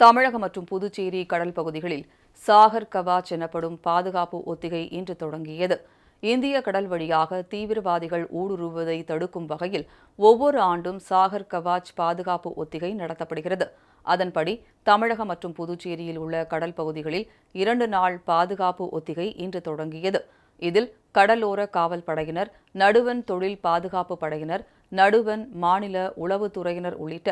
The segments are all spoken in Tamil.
தமிழகம் மற்றும் புதுச்சேரி கடல் பகுதிகளில் சாகர் கவாச் எனப்படும் பாதுகாப்பு ஒத்திகை இன்று தொடங்கியது. இந்திய கடல் வழியாக தீவிரவாதிகள் ஊடுருவுவதை தடுக்கும் வகையில் ஒவ்வொரு ஆண்டும் சாகர் கவாச் பாதுகாப்பு ஒத்திகை நடத்தப்படுகிறது. அதன்படி தமிழகம் மற்றும் புதுச்சேரியில் உள்ள கடல் பகுதிகளில் இரண்டு நாள் பாதுகாப்பு ஒத்திகை இன்று தொடங்கியது. இதில் கடலோர காவல் படையினர் நடுவன் தொழில் பாதுகாப்பு படையினர் நடுவன் மாநில உளவுத்துறையினர் உள்ளிட்ட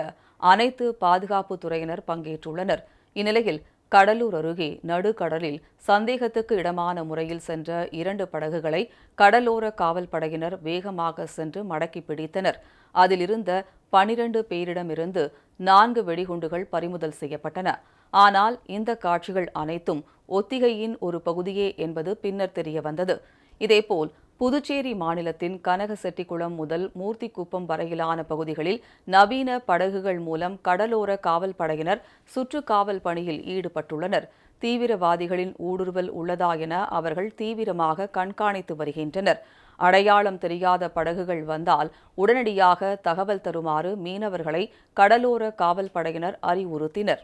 அனைத்து பாதுகாப்பு துறையினர் பங்கேற்றுள்ளனர். இந்நிலையில் கடலூர் அருகே நடுக்கடலில் சந்தேகத்துக்கு இடமான முறையில் சென்ற இரண்டு படகுகளை கடலோர காவல் படையினர் வேகமாக சென்று மடக்கி பிடித்தனர். அதிலிருந்த பனிரண்டு பேரிடமிருந்து நான்கு வெடிகுண்டுகள் பறிமுதல் செய்யப்பட்டன. ஆனால் இந்த காட்சிகள் அனைத்தும் ஒத்திகையின் ஒரு பகுதியே என்பது பின்னர் தெரிய வந்தது. இதேபோல் புதுச்சேரி மாநிலத்தின் கனகசெட்டிக்குளம் முதல் மூர்த்திக்குப்பம் வரையிலான பகுதிகளில் நவீன படகுகள் மூலம் கடலோர காவல் படையினர் சுற்றுக்காவல் பணியில் ஈடுபட்டுள்ளனர். தீவிரவாதிகளின் ஊடுருவல் உள்ளதா என அவர்கள் தீவிரமாக கண்காணித்து வருகின்றனர். அடையாளம் தெரியாத படகுகள் வந்தால் உடனடியாக தகவல் தருமாறு மீனவர்களை கடலோர காவல் படையினர் அறிவுறுத்தினர்.